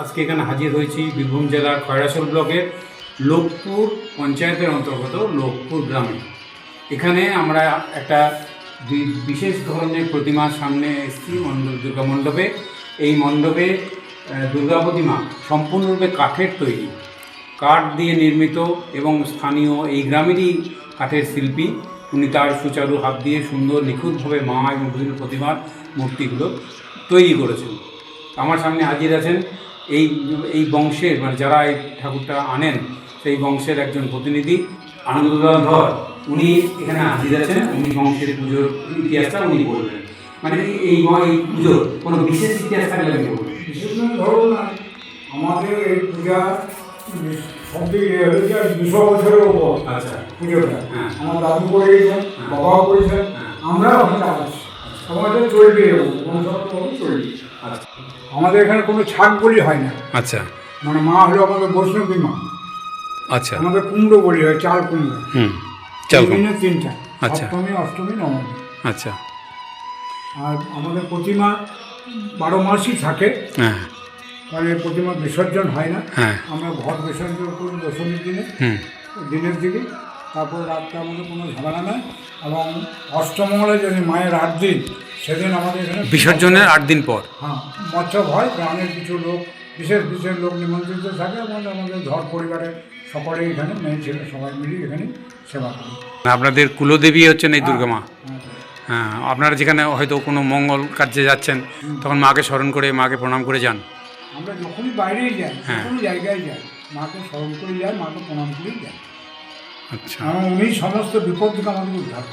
আজকে এখানে হাজির হয়েছি বীরভূম জেলার খয়রাসোল ব্লকের লোকপুর পঞ্চায়েতের অন্তর্গত লোকপুর গ্রামে। এখানে আমরা একটা বিশেষ ধরনের প্রতিমার সামনে এসেছি মণ্ডপ দুর্গা মণ্ডপে। এই মণ্ডপে দুর্গা প্রতিমা সম্পূর্ণরূপে কাঠের তৈরি। কাঠ দিয়ে নির্মিত এবং স্থানীয় এই গ্রামেরই কাঠের শিল্পী। উনি তার সুচারু হাত দিয়ে সুন্দর নিখুঁতভাবে মা এবং বিভিন্ন প্রতিমার মূর্তিগুলো তৈরি করেছেন। আমার সামনে হাজির আছেন। এই এই বংশের মানে যারা এই ঠাকুরটা আনেন সেই বংশের একজন প্রতিনিধি আনন্দলাল ধর। উনি এখানে হাজির আছেন উনি বংশের পুজোর ইতিহাসটা উনি বলবেন। মানে এই এই পুজোর কোনো বিশেষ ইতিহাস থাকলে আপনি বলবেন বিশেষ ধরুন আমাদের এই পূজা সব থেকে হয়েছে দুশো বছরের উপর আচ্ছা। পুজোটা। হ্যাঁ। আমার দাদু করেছেন বাবাও করেছেন হ্ঁ। আমরাও এখন আমাদের চলবে চলবে। আচ্ছা আমাদের এখানে কোনো ছাগ বলি হয় না। আচ্ছা। মানে মা হলো আমাদের বৈষ্ণবী মা। আচ্ছা। আমাদের কুমড়ো বলি হয় চাল কুমড়ো। হুম তিন দিনে তিনটা আচ্ছা। সপ্তমী অষ্টমী নবমী। আচ্ছা। আর আমাদের প্রতিমা বারো মাসই থাকে। হ্যাঁ। কারণ এই প্রতিমা বিসর্জন হয় না। হ্যাঁ। আমরা ঘট বিসর্জন করি দশমীর দিনে। হুম। দিনের দিকে। তারপর রাতটা আমাদের কোনো ঝামেলা নাই। এবং অষ্টমঙ্গলে যদি মায়ের আট দিন সেদিন আমাদের এখানে বিসর্জনের আট দিন পর। হ্যাঁ মৎসব হয় গ্রামের কিছু লোক বিশেষ বিশেষ লোক নিমন্ত্রিত থাকে এবং আমাদের ধর পরিবারের সকলে এখানে মেয়ে ছেলে সবাই মিলে এখানে সেবা করি। আপনাদের কুলদেবী হচ্ছেন এই দুর্গা মা। হ্যাঁ। হ্যাঁ। আপনারা যেখানে হয়তো কোনো মঙ্গল কার্যে যাচ্ছেন তখন মাকে স্মরণ করে মাকে প্রণাম করে যান। আমরা যখনই বাইরেই যাই হ্যাঁ। কোনো জায়গায় যাই মাকে স্মরণ করে যাই মাকে প্রণাম করেই যাই। আচ্ছা। উনি সমস্ত বিপদ থেকে আমাদের উদ্ধার